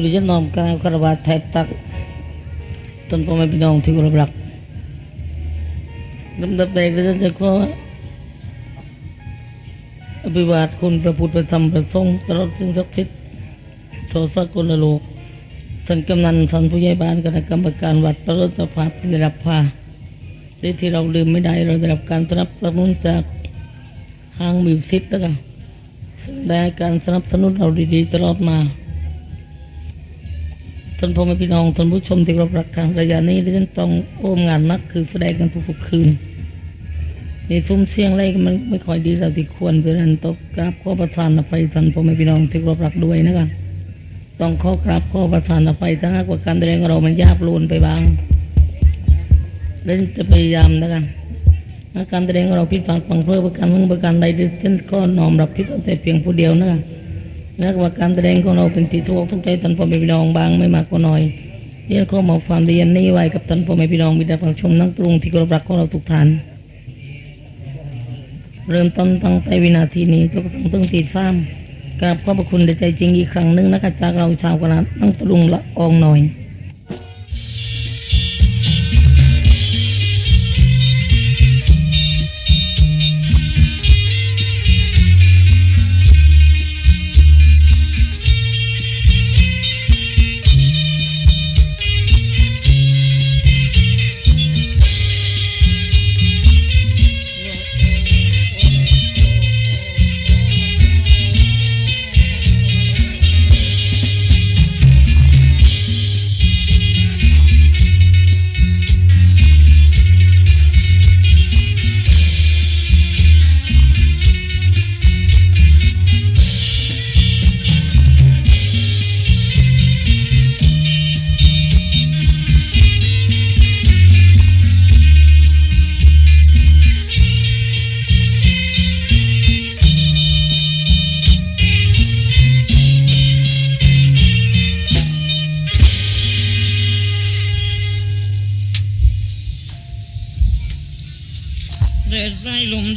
วดิฉันน้อมกราบคารวะแทบตักตนพ่อแม่พี่น้องที่เคารพรักลำดับแรกดิฉันจะขออภิวาทคุณพระพุทธพระธรรมพระสงฆ์ตลอดสิ่งศักดิ์สิทธิ์โทสักคนละโลกท่านกำนันท่านผู้ใหญ่บ้านคณะกรรมการวัดตลอดสภาพที่ได้รับพาที่ที่เราลืมไม่ได้เราได้รับการสนับสนุนจากห้างมิวสิตแล้วกันซึ่งได้การสนับสนุนเราดีๆตลอดมา ท่านพ่อแม่พี่น้องท่านผู้ชมที่เคารพรักทางระยะนี้ที่ฉันต้องโอมงานนักคือแสดงกันทุกๆคืนในซุ้มเสียงอะไรมันไม่ค่อยดีเท่าที่ควรเพราะนั้นต้องกราบขอประทานอภัยท่านพ่อแม่พี่น้องที่เคารพรักด้วยนะครับต้องขอกราบขอประทานอภัยถ้าหากว่าการแสดงของเรามันยาบโลนไปบ้างเล่นจะพยายามนะครับถ้าการแสดงของเราผิดพลาดบางเพื่อประการเมื่อประการใดที่ฉันก็น้อมรับผิดเอาแต่เพียงผู้เดียวนะครับ นักว่าการแสดงของเราเป็นที่ถูกทุกใจท่านพ่อแม่พี่น้องบางไม่มากก็น้อยเรียนข้อมอบความดียันนี้ไว้กับท่านพ่อแม่พี่น้องบิดาฟังชมนักตรงที่กรบรักของเราทุกท่านเริ่มต้นตั้งแต่วินาทีนี้จนกระทั่งถึงตีสามกราบขอบพระคุณในใจจริงอีกครั้งหนึ่งนะคะจากเราชาวคณะนังตรุงละอองหน่อย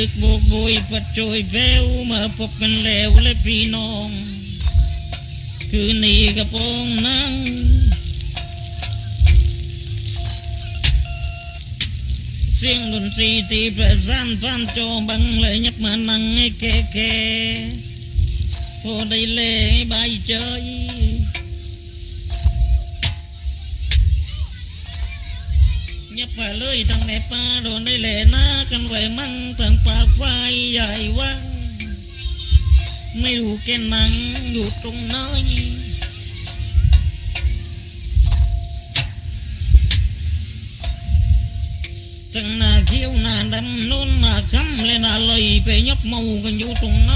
ลึกโบกโบยปัดโจยแววมาพบกันแล้วและพี่น้อง คืนนี้กระโปรงนั่งเสียงดนตรีตีประสานฟันโจบังเลยยับมานั่งให้แก่แก่พอได้เล่ใบใจเงียบไปเลยทั้งในป่าโดนได้แหล่หน้ากันไว้มั่ง แกนั่งอยู่ตรงไหนทั้งหน้าเขียวหน้าดำโน้นหน้าคำและหน้าลอยไปยบเมากันอยู่ตรงไหน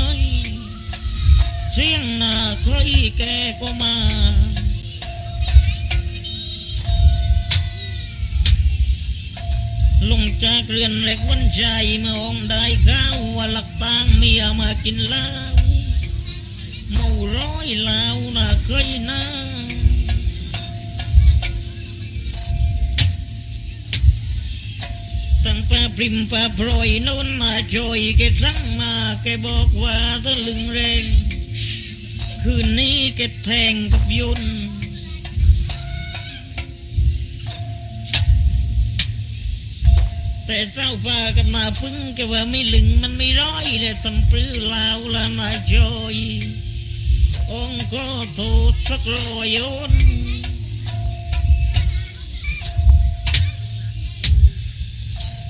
เสียงหน้าใครแกก็มาลงจากเรือนเล็กวันใจเมื่อองได้ข้าวว่าหลักตางเมียมากินเหล้า เมาร้อยล้าน่าเคยนาตั้งป้าพริมป้าพลอยโน้นมาจอยแกสั่งมาแกบอกว่าตะลึงแรง คืนนี้แกแทงกับยุนแต่เจ้าป่ากับนาพึ่งก็ว่าไม่ลึงมันไม่ร้อยเลยทำปื้อลาวละนาจอย องก็โทษสักรอยน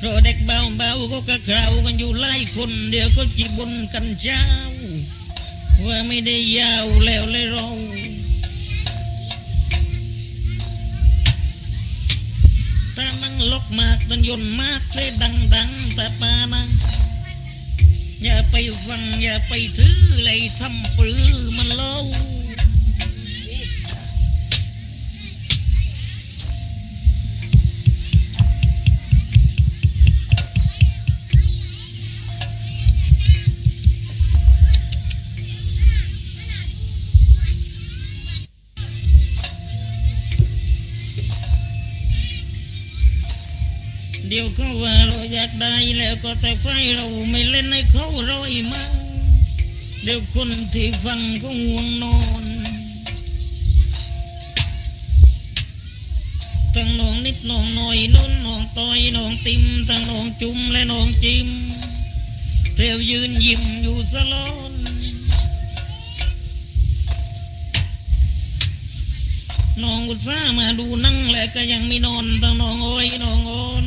รอเด็กเบาเบาๆก็กระเครากันอยู่ไล่คนเดียวก็จีบนกันเจ้า ว่าไม่ได้ยาวแล้วเลยเราตานังลกมากตันยนต์มากเสดังดังๆแต่ปานัง อย่าไปฟังอย่าไปถือเลยทำปรือมันเล่าเดี๋ยวเขาว่าเราอยากได้แล้วก็แต่ไฟเรา เขาร้อยมาเดี๋ยวคนที่ฟังก็ง่วงนอนตั้งน้องนิดน้องหน่อยน้องน้องต่อยน้องติมตั้งน้องจุ่มและน้องจิมเที่ยวยืนยิ้มอยู่สลอนน้องกุซ่ามาดูนั่งและก็ยังไม่นอนตั้งน้องอ้อยน้องอ่อน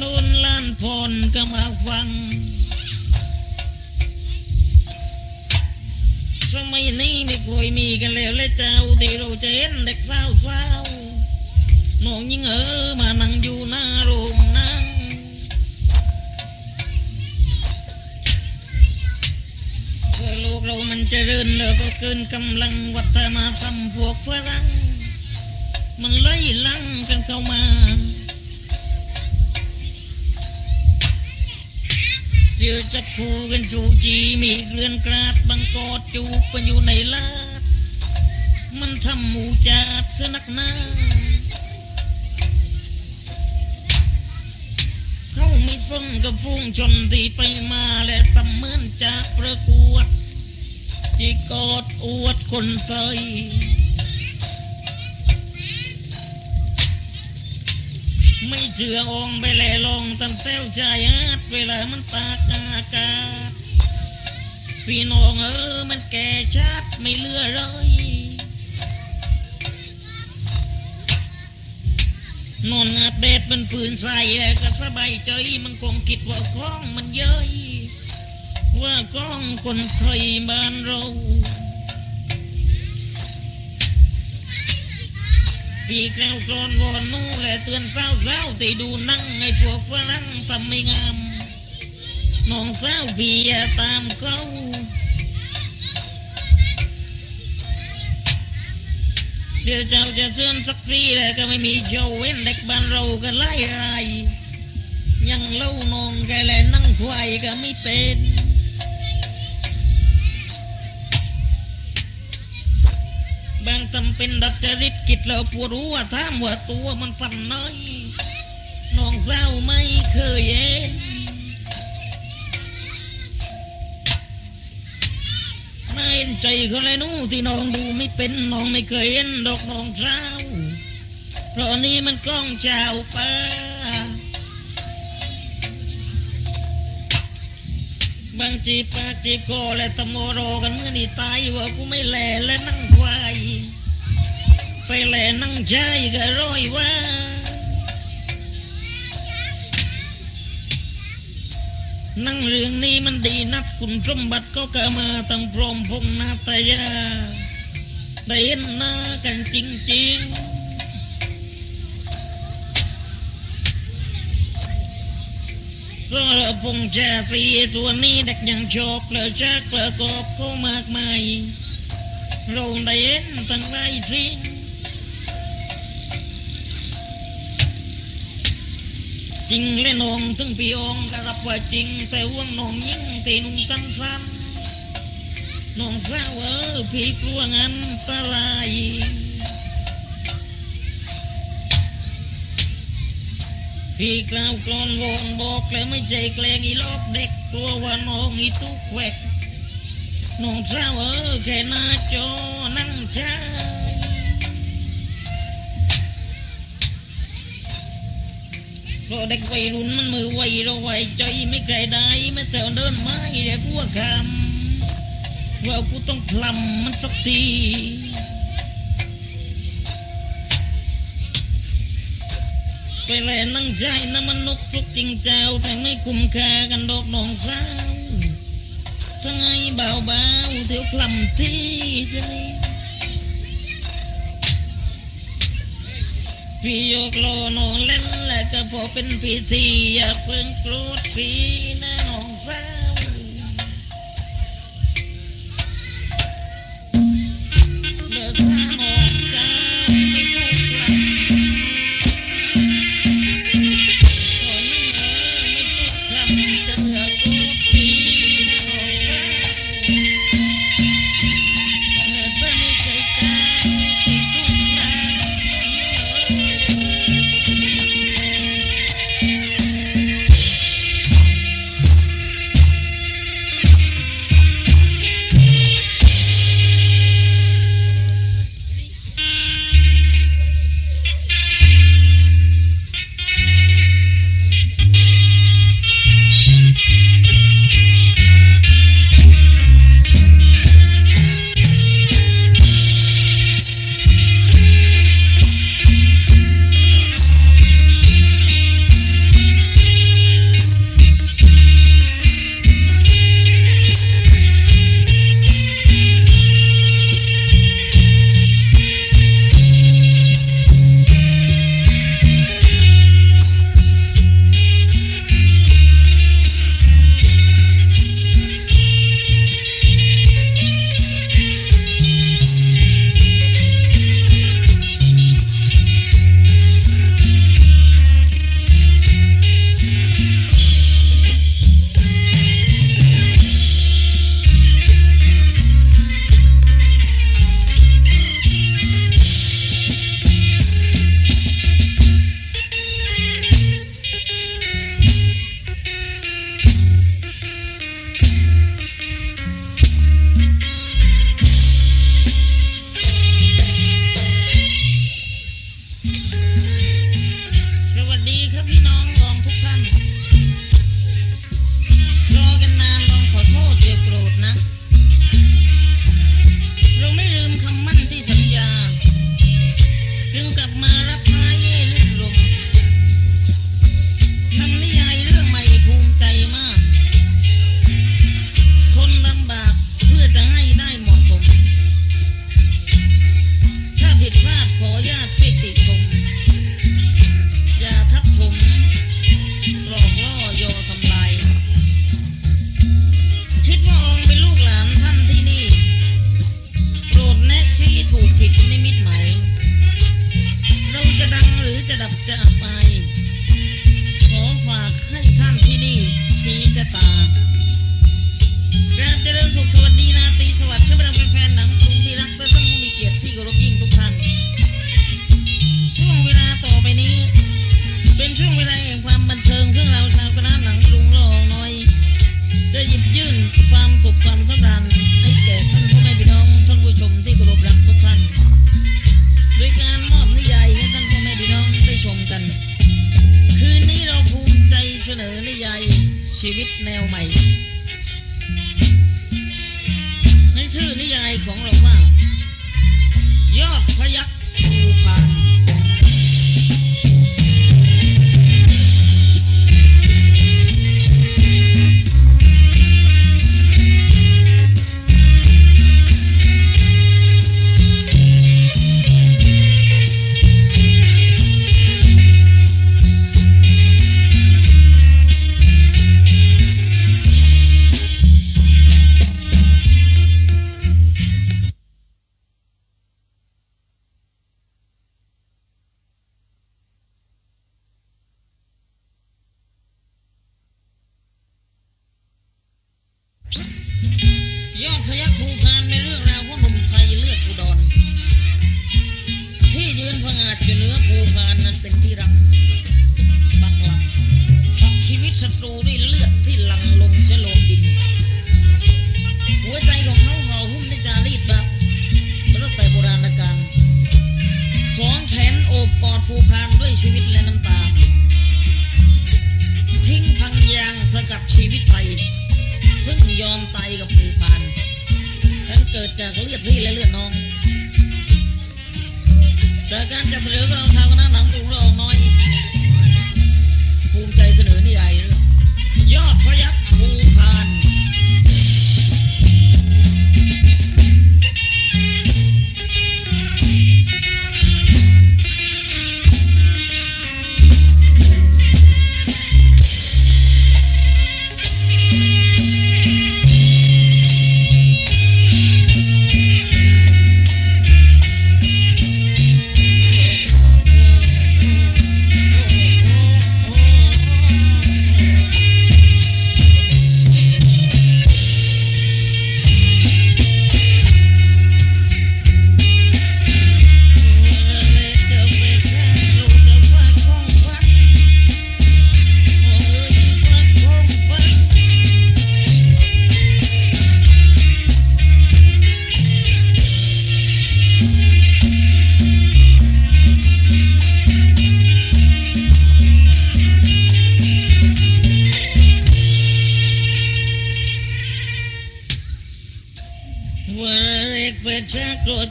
นอนล้านพรก็มาฟัง สมัยนี้ไม่เคยมีกันแล้วและเจ้าที่เราจะเห็นเด็กสาวสาวน้องยิ่งเออมานั่งอยู่หน้าโรงนั่งเพื่อโลกเรามันเจริญแล้วก็เกินกำลังวัฒนธรรมพวกฝรั่งมันไล่ลังกันเข้ามาเจอจับคู่กันจูจีมีเกลื่อนกราดบัง กอดจูบกันอยู่ในลาด มันทำหมูจาดสนักหน้า เขามีฟ้นกับฟุ้งชนที่ไปมาและทำเหมือนจะประกวดจีกอดอวดคนไทยไม่เชื่อองไปแลลองตั้งเต้วใจอาดเวลามันตากอากาศ พี่น้องเออมันแก่ชัดไม่เลือเลยนอนอาบแดดมันปืนใส่แล้วก็สบายใจมันคงคิดว่าก้องมันเย้ยว่าก้องคนไทยบ้านเราพี่แล้วกรอนวอนนู่และเตือนสาวสาๆที่ดูนั่งไอ้พวกฝรั่งทำไม่งาม น้องสาวพี่อย่าตามเขาเดี๋ยวเจ้าจะเสื่อมสักทีแล้วก็ไม่มีโชว์เว้นเด็กบ้านเราก็ไล่ไรยังเล่านองแกแลนั่งควายก็ไม่เป็นบางทำเป็นดัดจริตกิจแล้วปวดหัวถามว่าตัวมันฟันน้อยน้องสาไม่เคยเห็น ใจเขาเลยนู้ที่น้องดูไม่เป็นน้องไม่เคยเห็นดอกน้องสาเพราะนี่มันกล้องเจ้าป่าบางจีปากจีโกและตะโมโรกันเมื่อนี่ตายว่ากูไม่แลและนั่งควายไปแลนั่งใจก็ร้อยว่า นั่งเรื่องนี้มันดีนักคุณสมบัติก็เกิดมาตั้งพร้อมพงนาตยาได้เห็นหน้ากันจริงๆสรพงชาตรีตัวนี้เด็กยังชอบเลยจักเลยกอบเขามากมายเราได้เห็นตั้งหลายสิ ริงและนองถึงพี่องก็รับว่าจริง แต่ว่างนองยิ่งตีนุ่งกันสั้นนองสาวเออพี่กลัวงันตรายพี่กล่าวกลอนวอนบอกแล้วไม่ใจแกล้งอีลอกเด็กกลัวว่าน้องอีตุกแหวกน้องสาวเออแค่หน้าจอนั่งช้า เพราะเด็กวัยรุ่นมันมือไวเราไวใจไม่ไกลได้ไม่แต่เดินไม้เรียกว่าคำว่ากูต้องพลำมันสักทีไปแลนั่งใจนะมันนกสุกจริงเจ้าแต่ไม่คุ้มค่ากันดอกน้องสาวทั้งไงเบาเบาๆเดี๋ยวพลำที่ใจ พี่โยกโลนอนเล่นและก็พอเป็นพิธีอย่าเพิ่งกลัว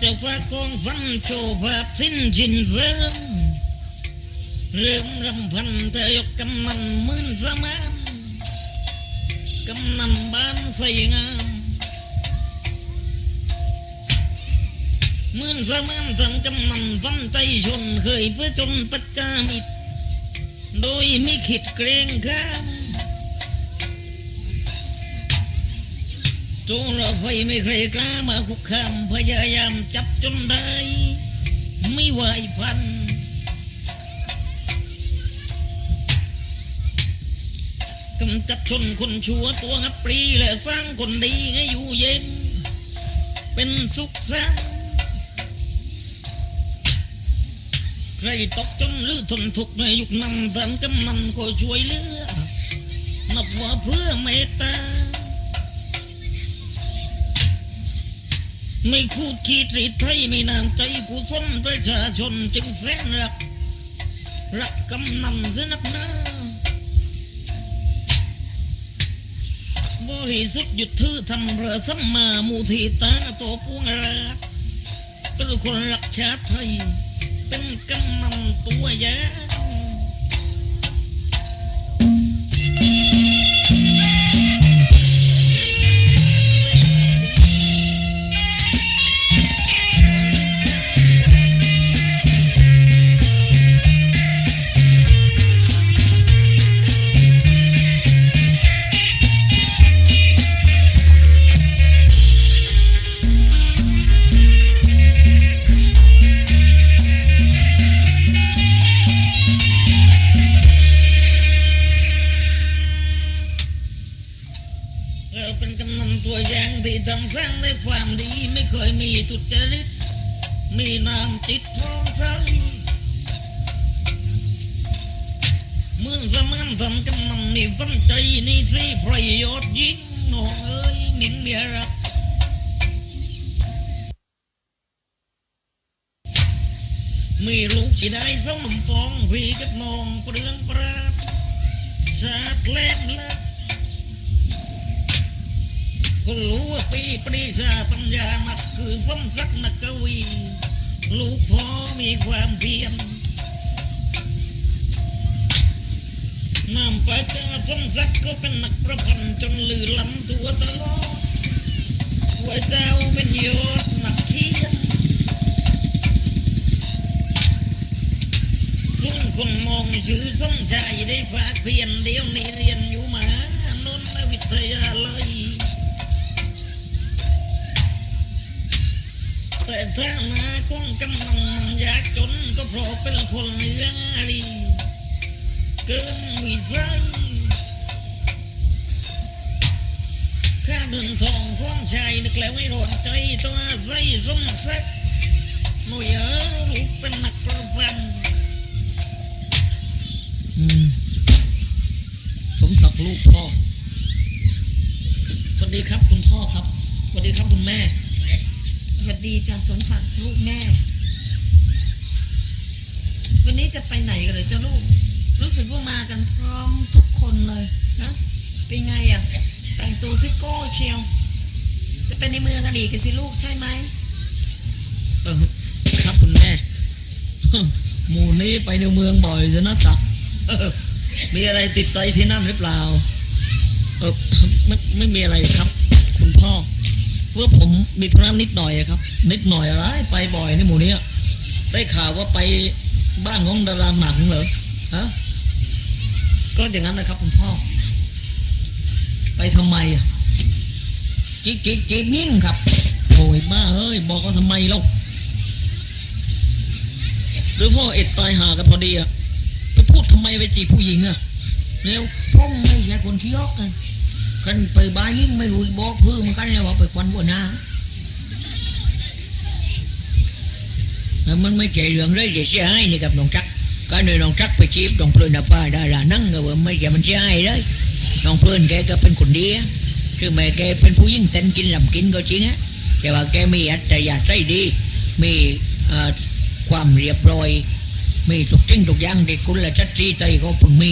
แต่ว่าคงฟันโชว์ภบพสิ้นจินเสริมเริ่มรำพันเธอยกกำมันมือนสมานกำนัำบ้านใส่งามมือนสมานทำกำนัำฟันใจชนเคยเพื่อจนปัจจามิตรโดยไม่คิดเกรงข้าม จงระไฟไม่เคยกล้ามาคุกคามพยายามจับจนได้ ไม่ไหวพัน กำจัดชนคนชั่วตัวงับปรีและสร้างคนดีให้อยู่เย็น เป็นสุขสันใครตกจนหรือทนทุกข์ในยุคนั้นทางกำนันก็ช่วยเหลือ นับว่าเพื่อเมตตา ไม่คูดคิดริไทยไม่นามใจผู้ส้มประชาชนจึงแสนรัก รักกำนันเสนักหน้าบริสุทธิ์หยุดทื่อทำเรือสัมมามูทีตาโตัวพวงรักเป็นคนรักชาติไทย เป็นกำนันตัวยาิต มีน้ำจิตพร้อมใสเมื่อสมานทำกำนันมีฝันใจในสีประโยชน์ยิ่งน้องเอ้ยมิ่งเมียรักมีลูกที่ได้สมปองพี่กับน้องเปลืองปราดชาติแลมลักก็ รู้ว่าปีปรีชาปัญญานักคือสมศักดิ์นักกวีลูกพ่อมีความเพียรนำปากกาสมศักดิ์ก็เป็นนักประพันธ์จนลือล้ำตัวตลอดว่าเจ้าเป็นยอดนักเขียนส่วนคนมองชื่อสมชายได้ฝากเพียนเดียวนี้ คงกำลังอยากจนก็เพราะเป็นคนเลี้ยงอารีเกินวิสัยข้าเดินทองฟ้องชายนึกแล้วไม่ร้อนใจตัวใส่สมศักดิ์หน่วยเออลูกเป็นนักประพันธ์อืมสมศักดิ์ลูกพ่อสวัสดีครับคุณพ่อครับสวัสดีครับคุณแม่สวัส ดีจ้าสมศักดิ์ลูกแม่ วันนี้จะไปไหนกันเลยเจ้าลูก รู้สึกว่ามากันพร้อมทุกคนเลยนะเป็นไงอะ่ะ แต่งตัวซิโก้เชียว จะไปในเมืองกันอีกกันสิลูกใช่ไหมเออครับคุณแม่หมู่นี้ไปในเมืองบ่อยจะนะศักมีอะไรติดใจที่นั่นหรือเปล่า เออไม่ไม่มีอะไรครับ คุณพ่อ ว่าผมมีธุระนิดหน่อยครับ นิดหน่อยอะไรไปบ่อยในหมู่นี้ได้ข่าวว่าไปบ้านของดาราหนังเหรอฮะก็อย่างนั้นนะครับคุณพ่อ ไปทำไมอะจีบจีบจีบยิ่งครับโอยบ้าเฮ้ยบอกว่าทำไมเล่าหรือพ่อเอ็ดตายหากันพอดีอะไปพูดทำไมไปจีบผู้หญิงอะเร็วผมไม่ใช่คนที่ยอกกัน กันไปบ้ายิ่งไม่รู้บอกเพื่อมันกันเลยว่าไปควันบัวนาแล้วมันไม่ใช่เรื่องไรเดี๋ยวเสียหายนี่กับน้องจักก็เลยน้องจักไปจีบน้องเพลินน่ะป้าดารานั่งก็ว่าไม่ใช่มันเสียหายเลยน้องเพลินแกก็เป็นคนดีอะคือแม่แกเป็นผู้หญิงเต้นกินลำกินก็จริงฮะแต่ว่าแกมีอัตยาใจดี มีความเรียบร้อย มีทุกสิ่งทุกอย่างที่คุณและชัดจีใจเขาพึงมี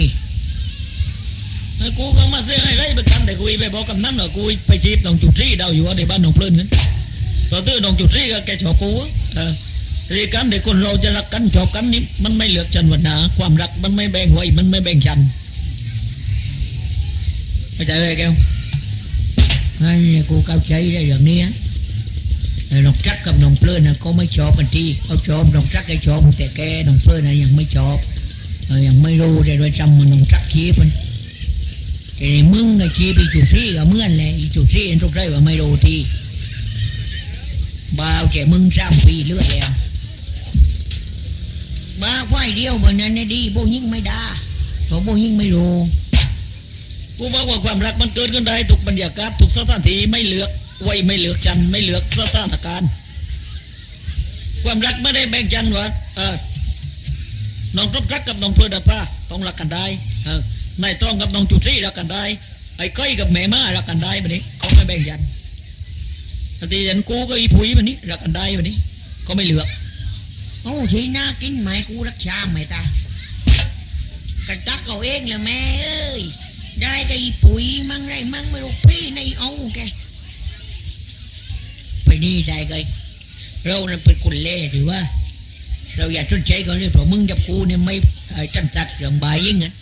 กูก็มาเสียให้ไรไปกันแต่กูไปบอกกับนั่นเหรอกูไปจีบน้องจุดที่ดาวอยู่ในบ้านน้องเพลินนั้นตอนที่น้องจุดที่ก็แกชอบกูอะเออทีกันเด็กคนเราจะรักกันชอบกันนี่มันไม่เลือกจันวันนาความรักมันไม่แบ่งไว้มันไม่แบ่งชันเข้าใจไหมแก้วไอ้กูเข้าใจได้เรื่องนี้อะน้องจักกับน้องเพลินนะก็ไม่ชอบกันทีเขาชอบน้องจักแกชอบแต่แกน้องเพลินนะยังไม่ชอบยังไม่รู้เลยว่าจำมันน้องจักขี้มัน ไอ้มึงก็จีไปจุดที่กับเมื่อนแหละอีจุดที่เอ็นทุกได้ว่าไม่รู้ทีบ่าวแกมึงสามปีเลือดแล้วบ้าควายเดียวบนนั้นนะดีโบยิ่งไม่ได้เพราะโบยิ่งไม่รู้กูบอกว่าความรักมันเกิดขึ้นได้ทุกบรรยากาศทุกสถานที่ไม่เลือกไว้ไม่เลือกจันไม่เลือกสถานการณ์ ความรักไม่ได้แบ่งจันว่าเออน้องรับรักกับน้องเพลิดป้าต้องรักกันได้เออ นายต้องกับน้องจุดซี่รักกันได้ ไอ้ก้อยกับแม่มารักกันได้บันนี้เขาไม่แบ่งยันทันทียันกูก็อีผุยบันนี้รักกันได้บันนี้ก็ไม่เหลือกโอ้ทีน่ากินไหมกูรักชาไหมตากระตักเอาเองเลยแม่เอ้ยได้ก็อีปุ๋ยมั่งไรมั่งไม่รู้พี่ในเอาแกไปนี่ได้ก็เราเนั้นเป็นคนเล่หรือว่า เราอย่าสนใจเขาเลยเพราะมึงกับกูเนี่ยไม่จันจัดเรื่องบายยิ่งอะ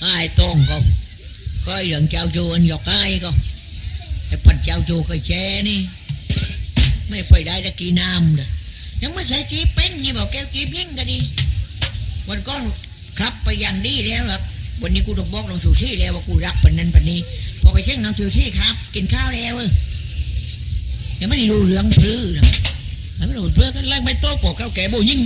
ไอ้ตองก็ก็ไอ้เรื่องเจ้าโจอันหยอกไอ้ก็ไอ้ปันเจ้าโจก็แช่นี่ไม่ไปได้ตะกี้น้ำเลยยังไม่ใส่จีบเป็นนี่บอกแก้วจีบยิ่งก็ดีวันก่อนขับไปอย่างดีแล้วล่ะวันนี้กูต้องบอกน้องชูชี่แล้วว่ากูรักปันนั้นปันนี้พอไปเช็คน้องชูชี่ครับ กินข้าวแล้วเออยังไม่ได้รู้เรื่องพลื้อนะไม่รู้เพื่อกันไล่ไม่โต๊ะปอกข้าวแก่โบยิ่ง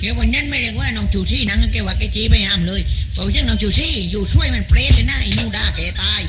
เกี่ยววันนั้นไม่เรียกว่าน้องจูซี่นังแกว่าแกจีไปห้ามเลยพราะฉะนั้น้องจูซี่อยู่ช่วยมันเปรตเลยนะไอ้นูด่าแกตาย